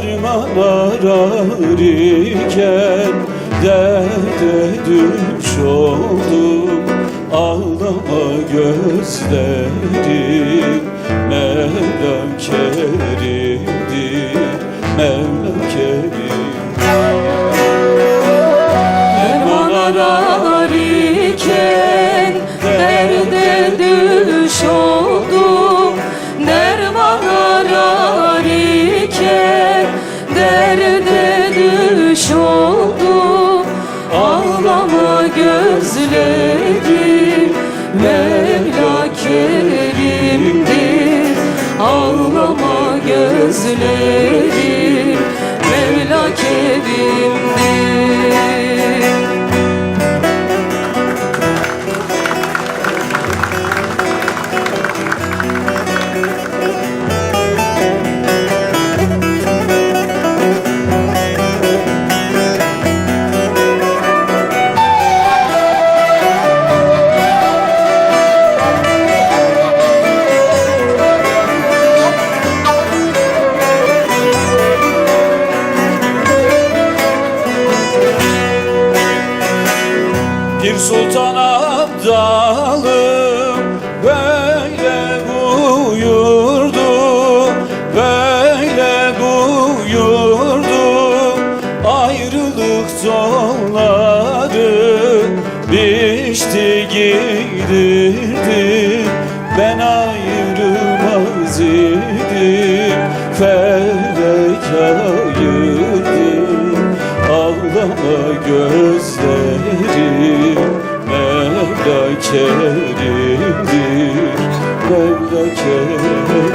Derman ararken Derde düş oldum Ağlama gözlerim Mevla kerimdir Mevla gözlerim Mevla kerimdir Ağlama gözlerim. Mevla kerimdir sultan abdalım böyle buyurdu Böyle buyurdu. Ayrılık tonları biçti giydirdi. Ben ayrılmaz Kerimdir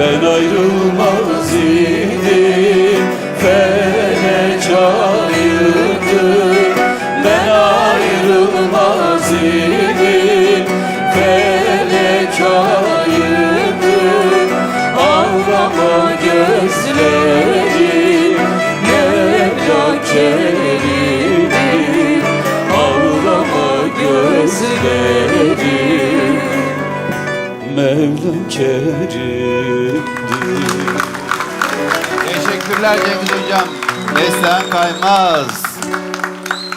Ben ayrılmaz idim Felek ayırdı Ben ayrılmaz idim Felek ayırdı gözlerim Mevla kerimdir Teşekkürler Cemil Hocam. Neslihan Kaymaz.